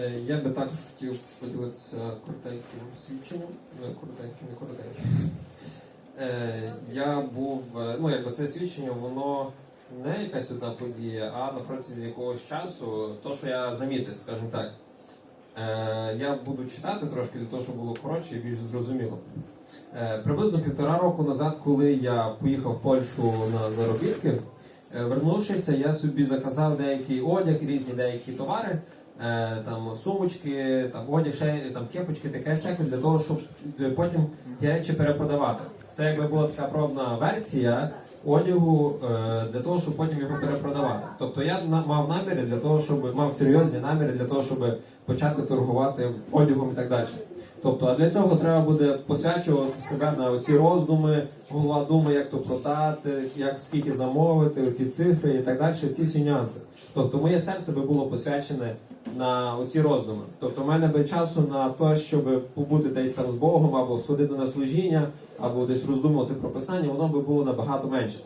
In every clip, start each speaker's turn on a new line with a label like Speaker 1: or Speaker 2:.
Speaker 1: Е, Я би також хотів поділитися коротеньким свідченням. Ну, коротеньким, не коротеньким. Е, Я був, е, ну якби це свідчення, воно не якась одна подія, а на протязі якогось часу, то, що я замітив, скажімо так. Е, Я буду читати трошки для того, щоб було коротше і більш зрозуміло. Е, Приблизно півтора року назад, коли я поїхав в Польщу на заробітки, е, вернувшися, я собі заказав деякий одяг, різні деякі товари, е, там сумочки, там одяг, там кепочки, таке всяке, для того, щоб е, потім ті речі перепродавати. Це якби була така пробна версія одягу е, для того, щоб потім його перепродавати. Тобто я мав наміри для того, щоб мав серйозні наміри для того, щоб почати торгувати одягом і так далі. Тобто, а для цього треба буде посвячувати себе на оці роздуми, голова думає, як то продати, як скільки замовити, оці цифри і так далі, ці всі нюанси. Тобто, моє серце би було посвячене на оці роздуми. Тобто, в мене би часу на те, щоб побути десь там з Богом, або сходити на служіння, або десь роздумувати про писання, воно би було набагато менше.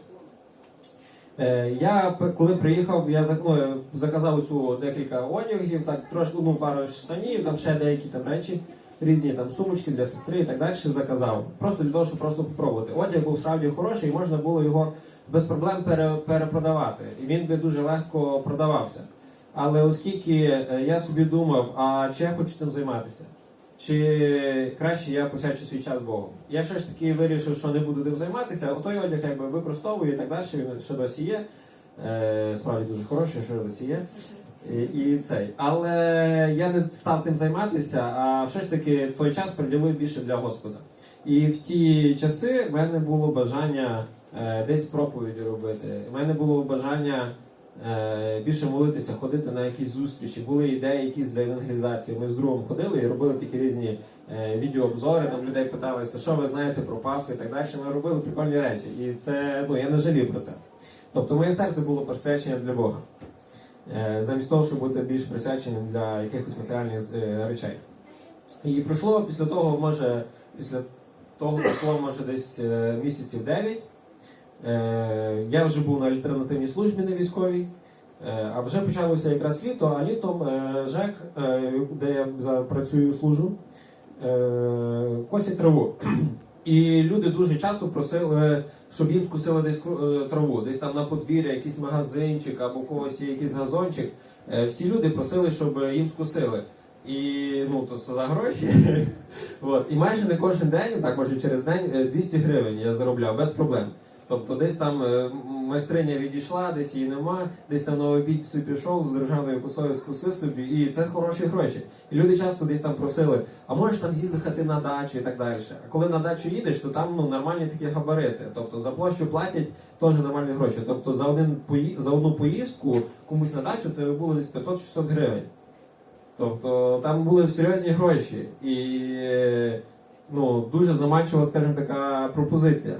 Speaker 1: Е, Я коли приїхав, я ну, заказав цю декілька одягів, так трошки ну, пару штанів, там ще деякі там речі, різні там сумочки для сестри і так далі заказав. Просто для того, щоб просто попробувати. Одяг був справді хороший, і можна було його без проблем пере, перепродавати. І він би дуже легко продавався. Але оскільки е, я собі думав, а чи я хочу цим займатися? Чи краще я посвячу свій час Богу? Я все ж таки вирішив, що не буду тим займатися, а той одяг якби використовую і так далі. Він ще досі є. Е, справді дуже хороший, ще досі є. І, і цей. Але я не став тим займатися, а все ж таки той час приділив більше для Господа. І в ті часи в мене було бажання е, десь проповіді робити. У мене було бажання е, більше молитися, ходити на якісь зустрічі. Були ідеї якісь для евангелізації. Ми з другом ходили і робили такі різні е, відеообзори. Там людей питалися, що ви знаєте про Пасху і так далі. Ми робили прикольні речі. І це ну я не жалів про це. Тобто моє серце було присвячення для Бога. Е, замість того, щоб бути більш присвяченим для якихось матеріальних е, речей. І пройшло після того, може, після того пройшло, може, десь е, місяців 9. Е, Я вже був на альтернативній службі на військовій, а вже почалося якраз літо, а літом ЖЕК, де я працюю служу, косять траву. І люди дуже часто просили, щоб їм скусили десь е, траву, десь там на подвір'я, якийсь магазинчик або когось якийсь газончик. Е, Всі люди просили, щоб їм скусили. І ну то за гроші. От. І майже не кожен день, так може через день, е, 200 гривень я заробляв без проблем. Тобто десь там е, майстриня відійшла, десь її нема, десь там на обід пішов з державною косою скусив собі, і це хороші гроші. І люди часто десь там просили, а можеш там з'їздити на дачу і так далі. А коли на дачу їдеш, то там ну, нормальні такі габарити. Тобто за площу платять теж нормальні гроші. Тобто за, один пої... за одну поїздку комусь на дачу це було десь 500-600 гривень. Тобто там були серйозні гроші. І ну, дуже заманчива, скажімо, така пропозиція.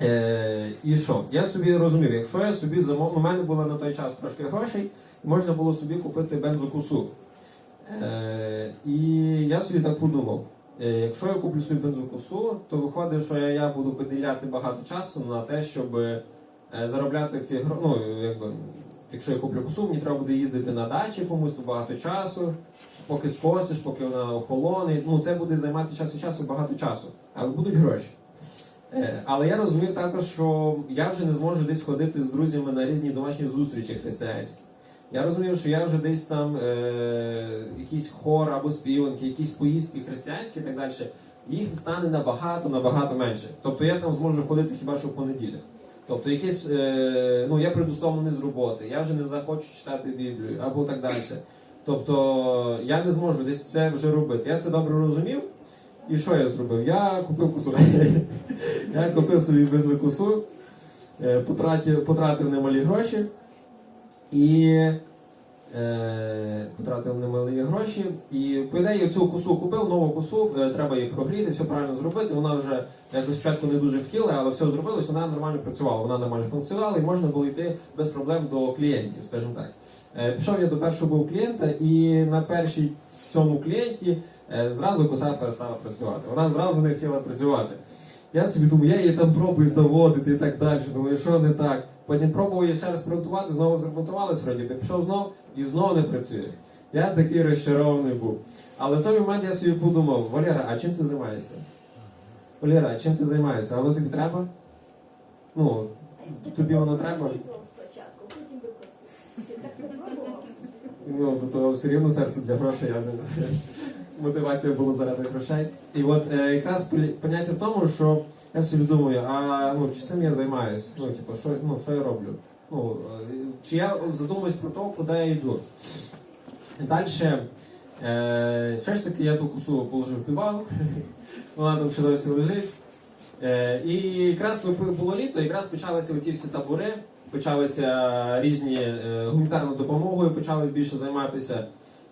Speaker 1: Е, і що? Я собі розумів, якщо я собі замов... У мене було на той час трошки грошей, і можна було собі купити бензокусу. Е, і я собі так подумав. е, Якщо я куплю собі бензокусу, то виходить, що я, я буду виділяти багато часу на те, щоб е, заробляти ці гроші. Ну, якщо я куплю косу, мені треба буде їздити на дачі комусь то багато часу, поки скосиш, поки вона охолоне. Ну, це буде займати час від часу багато часу, але будуть гроші. Е, Але я розумів також, що я вже не зможу десь ходити з друзями на різні домашні зустрічі християнські. Я розумів, що я вже десь там е, якийсь хор або співанки, якісь поїздки християнські і так далі, їх стане набагато, набагато менше. Тобто я там зможу ходити хіба що в понеділок. Тобто якесь, е, ну я предустомлений з роботи, я вже не захочу читати Біблію або так далі. Тобто я не зможу десь це вже робити. Я це добре розумів. І що я зробив? Я купив кусу. Я купив собі бензокусу, е, потратив, потратив немалі гроші і е, потратив немалі гроші. І по ідеї цю косу купив, нову косу, е, треба її прогріти, все правильно зробити. Вона вже якось спочатку не дуже хотіла, але все зробилось, вона нормально працювала, вона нормально функціонувала і можна було йти без проблем до клієнтів, скажімо так. Е, Пішов я до першого був клієнта, і на першій цьому клієнті зразу коса перестала працювати. Вона зразу не хотіла працювати. Я собі думаю, я її там пробую заводити і так далі. Думаю, що не так. Потім пробував її ще раз примонтувати, знову зремонтувалось вроді пішов знов і знову не працює. Я такий розчарований був. Але в той момент я собі подумав, Валера, а чим ти займаєшся? Валера, а чим ти займаєшся? А воно тобі треба? Ну, тобі воно треба? Ну, то, то все рівно серце для грошей, я не мотивація була заради грошей. І от е, якраз поняття в тому, що я собі думаю, а ну, чи цим я займаюся? Ну, типу, що, ну, що я роблю? Ну, е, чи я задумуюсь про те, куди я йду? Далі, е, все ж таки, я ту косу положив підвал, вона там ще досі лежить. Е, і якраз було літо, якраз почалися оці всі табори, почалися різні е, гуманітарною допомогою, почали більше займатися.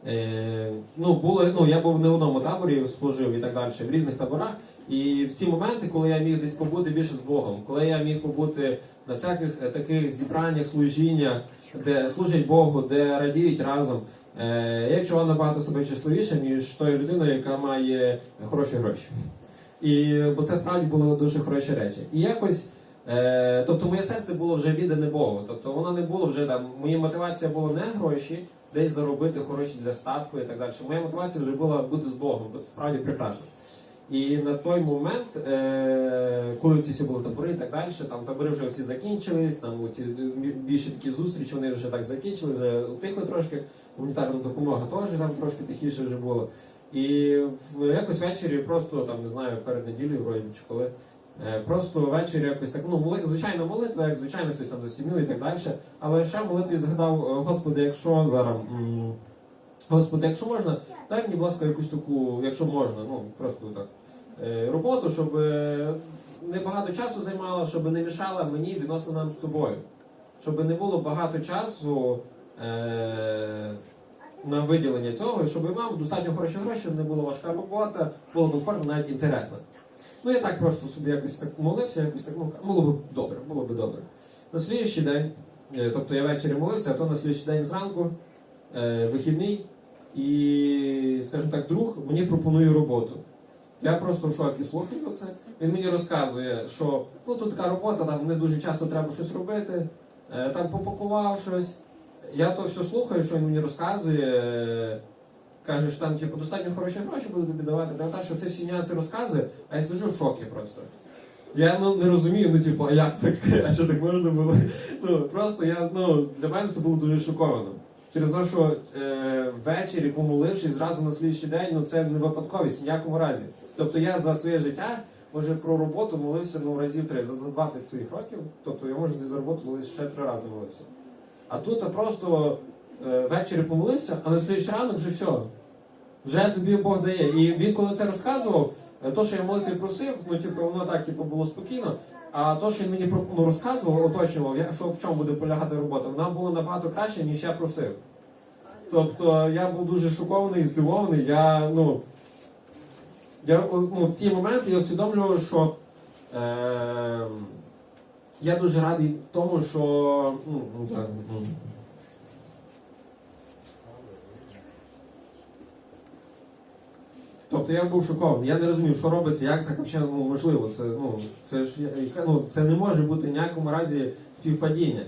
Speaker 1: Е, ну, було, ну, я був не в одному таборі, служив і так далі, в різних таборах. І в ці моменти, коли я міг десь побути більше з Богом, коли я міг побути на всяких е, таких зібраннях, служіннях, де служать Богу, де радіють разом, е, я відчував набагато себе щасливіше, ніж тою людиною, яка має хороші гроші. І, бо це справді були дуже хороші речі. І якось, е, тобто моє серце було вже віддане Богу. Тобто воно не було вже там, моя мотивація була не гроші, десь заробити хороші для статку і так далі. Моя мотивація вже була бути з Богом, бо це справді прекрасно. І на той момент, е, коли ці всі були табори і так далі, там табори вже всі закінчились, там ці більше такі зустрічі, вони вже так закінчили, вже утихли трошки. Гуманітарна допомога теж там трошки тихіше вже було. І в якось ввечері, просто там не знаю, перед неділею, вроді чи коли. Е, Просто ввечері якось так, ну, звичайно, молитва, як звичайно, хтось там за сім'ю і так далі. Але ще в молитві згадав, е, Господи, якщо зараз, Господи, якщо можна, дай мені, будь ласка, якусь таку, якщо можна, ну просто так, е, роботу, щоб не багато часу займала, щоб не мішала мені відносинам з тобою. Щоб не було багато часу е, на виділення цього, і щоб мав достатньо хороші гроші, не була важка робота, було комфортно, навіть інтересно. Ну я так просто собі якось так молився, якось так, ну, було б добре, було б добре. На слідчий день, е, тобто я ввечері молився, а то на слідчий день зранку, е, вихідний, і, скажімо так, друг мені пропонує роботу. Я просто в шокі слухаю це. Він мені розказує, що ну тут така робота, там не дуже часто треба щось робити, е, там попакував щось. Я то все слухаю, що він мені розказує. е, Каже, що там типу, достатньо хороші гроші будуть тобі давати, та так, що це всі нюанси розказує, а я сиджу в шокі просто. Я ну, не розумію, ну типу, а як так? А що так можна було? Ну просто я ну для мене це було дуже шоковано. Через те, що е, ввечері, помолившись зразу на слідчий день, ну це не випадковість в ніякому разі. Тобто я за своє життя, може про роботу молився ну разів три за за 20 своїх років. Тобто я може за роботу ще три рази молився. А тут а просто ввечері помолився, а на слідчий ранок вже все. Вже тобі Бог дає. І він, коли це розказував, е, то, що я молитві просив, ну типу, воно так типу, було спокійно. А то, що він мені ну, розказував, оточував, що в чому буде полягати робота, вона була набагато краще, ніж я просив. Тобто я був дуже шокований, здивований. Я, ну, я ну, в ті моменти я усвідомлював, що е, я дуже радий тому, що. Ну, ну, так, ну, Тобто я був шокований. Я не розумів, що робиться, як так взагалі ну, можливо. Це, ну, це, ж, ну, це не може бути в ніякому разі співпадіння.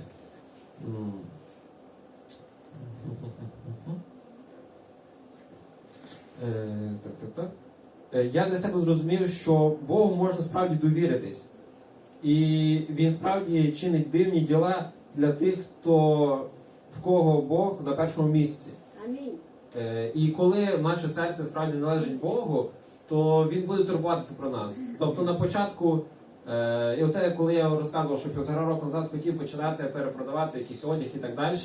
Speaker 1: Е, так, так, так. Е, Я для себе зрозумів, що Богу можна справді довіритись. І він справді чинить дивні діла для тих, хто в кого Бог на першому місці. Е, І коли наше серце справді належить Богу, то він буде турбуватися про нас. Тобто на початку, е, і оце коли я розказував, що півтора року назад хотів починати перепродавати якийсь одяг і так далі.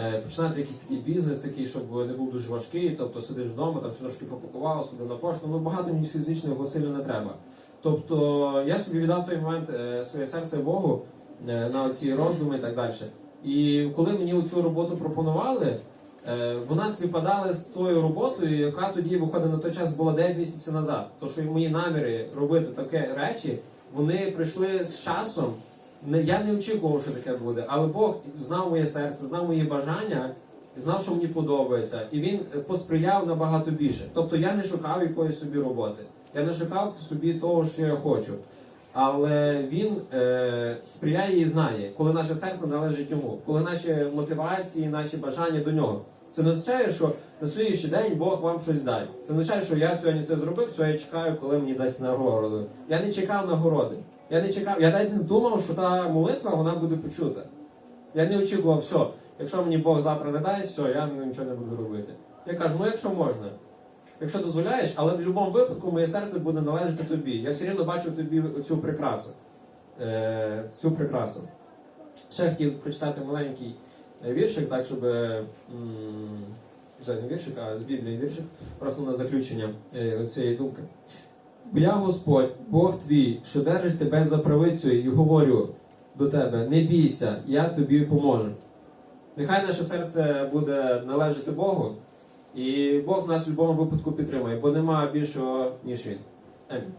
Speaker 1: е, Починати якийсь такий бізнес, такий, щоб не був дуже важкий, тобто сидиш вдома, там ще трошки попакував, сходив на пошту, ну багато ні фізичного сильно не треба. Тобто я собі віддав той момент своє серце Богу на ці роздуми і так далі. І коли мені цю роботу пропонували, Вона співпадала з тою роботою, яка тоді виходить на той час була 9 місяців назад. То що мої наміри робити таке речі, вони прийшли з часом. Я не очікував, що таке буде, але Бог знав моє серце, знав мої бажання, знав, що мені подобається, і він е, посприяв набагато більше. Тобто я не шукав якоїсь собі роботи, я не шукав собі того, що я хочу. Але він е, сприяє і знає, коли наше серце належить йому, коли наші мотивації, наші бажання до нього. Це не означає, що на слідуючий день Бог вам щось дасть. Це означає, що я сьогодні це зробив, все, я чекаю, коли мені дасть нагороду. Я не чекав нагороди. Я не чекав, я навіть не думав, що та молитва вона буде почута. Я не очікував, все, якщо мені Бог завтра не дасть, все, я нічого не буду робити. Я кажу, ну якщо можна. Якщо дозволяєш, але в будь-якому випадку моє серце буде належати тобі. Я все рівно бачу тобі цю прикрасу. Е, цю прикрасу. Ще хотів прочитати маленький е, віршик, так, щоб. е, Це не віршик, а з Біблії віршик, просто на заключення цієї думки. Бо я Господь, Бог твій, що держить тебе за правицю, і говорю до тебе: не бійся, я тобі поможу. Нехай наше серце буде належати Богу, і Бог нас в будь-якому випадку підтримує, бо немає більшого, ніж він. Амінь.